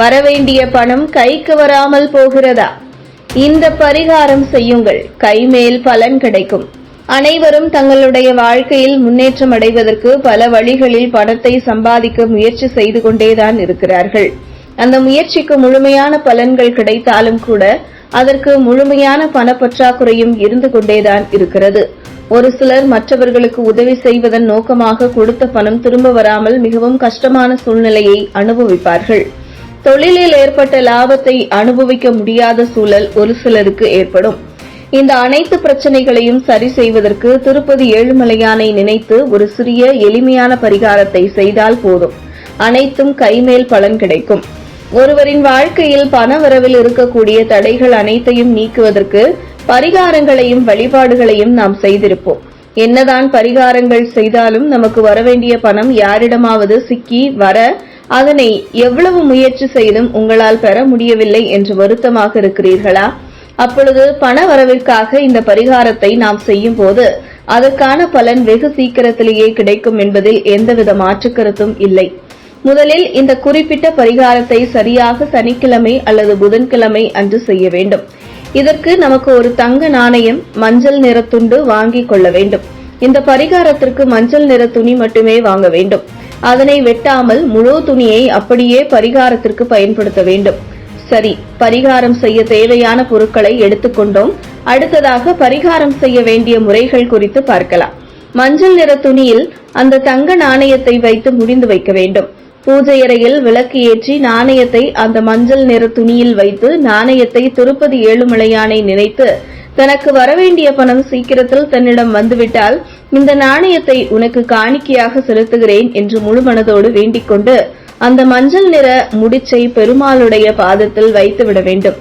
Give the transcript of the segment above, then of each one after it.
வரவேண்டிய பணம் கைக்கு வராமல் போகிறதா? இந்த பரிகாரம் செய்யுங்கள். கைமேல் பலன் கிடைக்கும். அனைவரும் தங்களுடைய வாழ்க்கையில் முன்னேற்றம் அடைவதற்கு பல வழிகளில் பணத்தை சம்பாதிக்க முயற்சி செய்து கொண்டேதான் இருக்கிறார்கள். அந்த முயற்சிக்கு முழுமையான பலன்கள் கிடைத்தாலும் கூட அதற்கு முழுமையான பணப்பற்றாக்குறையும் இருந்து கொண்டேதான் இருக்கிறது. ஒரு சிலர் மற்றவர்களுக்கு உதவி செய்வதன் நோக்கமாக கொடுத்த பணம் திரும்ப வராமல் மிகவும் கஷ்டமான சூழ்நிலையை அனுபவிப்பார்கள். தொழிலில் ஏற்பட்ட லாபத்தை அனுபவிக்க முடியாத சூழல் ஒரு சிலருக்கு ஏற்படும். இந்த அனைத்து பிரச்சனைகளையும் சரி செய்வதற்கு திருப்பதி ஏழுமலையானை நினைத்து ஒரு சிறிய எளிமையான பரிகாரத்தை செய்தால் போதும். அனைத்தும் கைமேல் பலன் கிடைக்கும். ஒருவரின் வாழ்க்கையில் பண வரவில் இருக்கக்கூடிய தடைகள் அனைத்தையும் நீக்குவதற்கு பரிகாரங்களையும் வழிபாடுகளையும் நாம் செய்திருப்போம். என்னதான் பரிகாரங்கள் செய்தாலும் நமக்கு வரவேண்டிய பணம் யாரிடமாவது சிக்கி வர அதனை எவ்வளவு முயற்சி செய்தும் உங்களால் பெற முடியவில்லை என்று வருத்தமாக இருக்கிறீர்களா? அப்பொழுது பண வரவிற்காக இந்த பரிகாரத்தை நாம் செய்யும் போது அதற்கான பலன் வெகு சீக்கிரத்திலேயே கிடைக்கும் என்பதில் எந்தவித மாற்றுக்கருத்தும் இல்லை. முதலில் இந்த குறிப்பிட்ட பரிகாரத்தை சரியாக சனிக்கிழமை அல்லது புதன்கிழமை அன்று செய்ய வேண்டும். இதற்கு நமக்கு ஒரு தங்க நாணயம் மஞ்சள் நிற துண்டு வாங்கிக் கொள்ள வேண்டும். இந்த பரிகாரத்திற்கு மஞ்சள் நிற துணி மட்டுமே வாங்க வேண்டும். அதனை வெட்டாமல் முழு துணியை அப்படியே பரிகாரத்திற்கு பயன்படுத்த வேண்டும். சரி பரிகாரம் செய்ய தேவையான பொருட்களை எடுத்துக்கொண்டோம் அடுத்ததாக பரிகாரம் செய்ய வேண்டிய முறைகள் குறித்து பார்க்கலாம். மஞ்சள் நிற துணியில் அந்த தங்க நாணயத்தை வைத்து முடிந்து வைக்க வேண்டும். பூஜை அறையில் விளக்கு ஏற்றி நாணயத்தை அந்த மஞ்சள் நிற துணியில் வைத்து நாணயத்தை திருப்பதி ஏழுமலையானை நினைத்து தனக்கு வரவேண்டிய பணம் சீக்கிரத்தில் தன்னிடம் வந்துவிட்டால் இந்த நாணயத்தை உனக்கு காணிக்கையாக செலுத்துகிறேன் என்று முழு மனதோடு வேண்டிக் கொண்டு அந்த மஞ்சள் நிற முடிச்சை பெருமாளுடைய பாதத்தில் வைத்துவிட வேண்டும்.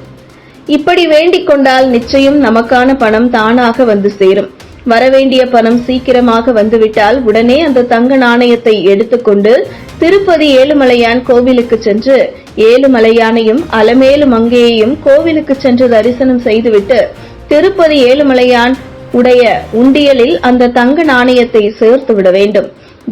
இப்படி வேண்டிக் கொண்டால் நிச்சயம் நமக்கான பணம் தானாக வந்து சேரும். வரவேண்டிய பணம் சீக்கிரமாக வந்துவிட்டால் உடனே அந்த தங்க நாணயத்தை எடுத்துக்கொண்டு திருப்பதி ஏழுமலையான் கோவிலுக்கு சென்று ஏழுமலையானையும் அலமேலு மங்கையையும் கோவிலுக்கு சென்று தரிசனம் செய்துவிட்டு திருப்பதி ஏழுமலையான் உடைய உண்டியலில் அந்த தங்க நாணயத்தை சேர்த்து விட வேண்டும்.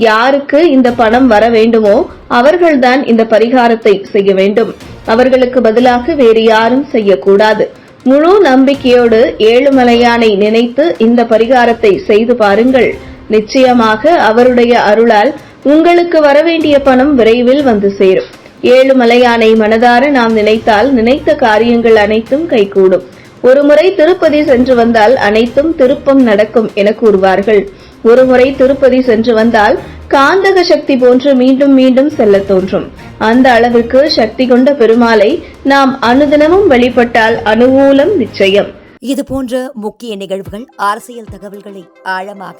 யாருக்கு இந்த பணம் வர வேண்டுமோ அவர்கள்தான் இந்த பரிகாரத்தை செய்ய வேண்டும். அவர்களுக்கு பதிலாக வேறு யாரும் செய்யக்கூடாது. முழு நம்பிக்கையோடு ஏழுமலையானை நினைத்து இந்த பரிகாரத்தை செய்து பாருங்கள். நிச்சயமாக அவருடைய அருளால் உங்களுக்கு வரவேண்டிய பணம் விரைவில் வந்து சேரும். ஏழுமலையானை மனதார நாம் நினைத்தால் நினைத்த காரியங்கள் அனைத்தும் கைகூடும். ஒருமுறை திருப்பதி சென்று வந்தால் அனைத்தும் திருப்பம் நடக்கும் என கூறுவார்கள். ஒருமுறை திருப்பதி சென்று வந்தால் காந்தக சக்தி போன்று மீண்டும் மீண்டும் செல்ல தோன்றும். அந்த அளவுக்கு சக்தி கொண்ட பெருமாளை நாம் அனுதினமும் வழிபட்டால் அனுகூலம் நிச்சயம். இது போன்ற முக்கிய நிகழ்வுகள் அரசியல் தகவல்களை ஆழமாக